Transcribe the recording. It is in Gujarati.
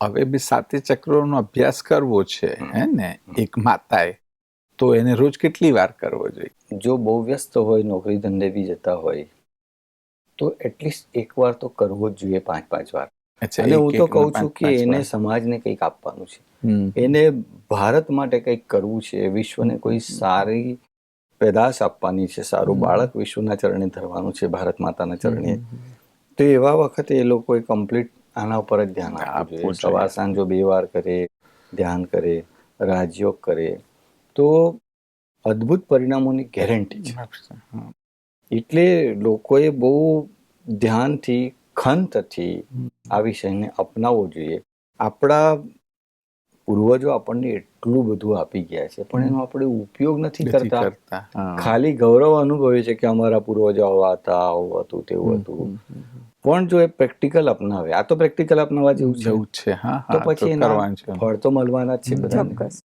હવે બી સાતે ચક્રોનો અભ્યાસ કરવો છે હે ને એક માતાએ તો એને રોજ કેટલી વાર કરવો જોઈએ? જો બહુ વ્યસ્ત હોય નોકરી ધંધે બી જતા હોય તો એટલીસ્ટ એક વાર તો કરવો જ જોઈએ પાંચ પાંચ વાર. અને હું તો કહું છું કે એને. સમાજને કંઈક આપવાનું છે. એને ભારત માટે કંઈક કરવું છે વિશ્વને કોઈ સારી પેદાશ આપવાની છે સારું બાળક વિશ્વના ચરણે ધરવાનું છે ભારત માતાના ચરણે. તો એવા વખતે એ લોકોએ કમ્પ્લીટ આના ઉપર જ ધ્યાન આપવું જોઈએ. સવાર સાંજ બે વાર કરે ધ્યાન કરે રાજયોગ કરે તો અદ્ભુત પરિણામોની ગેરંટી છે. એટલે લોકોએ બહુ ધ્યાનથી ખંતથી આ વિષયને અપનાવવો જોઈએ. આપણા પૂર્વજો આપણને એટલું બધું આપી ગયા છે પણ એનો આપણે ઉપયોગ નથી કરતા. ખાલી ગૌરવ અનુભવે છે કે અમારા પૂર્વજો આવા હતા આવું હતું તેવું હતું. પણ જો એ પ્રેક્ટિકલ અપનાવે આ તો પ્રેક્ટિકલ અપનાવવા જેવું જેવું જ છે. હા તો પછી એના ફળ તો મળવાના જ છે ચોક્કસ.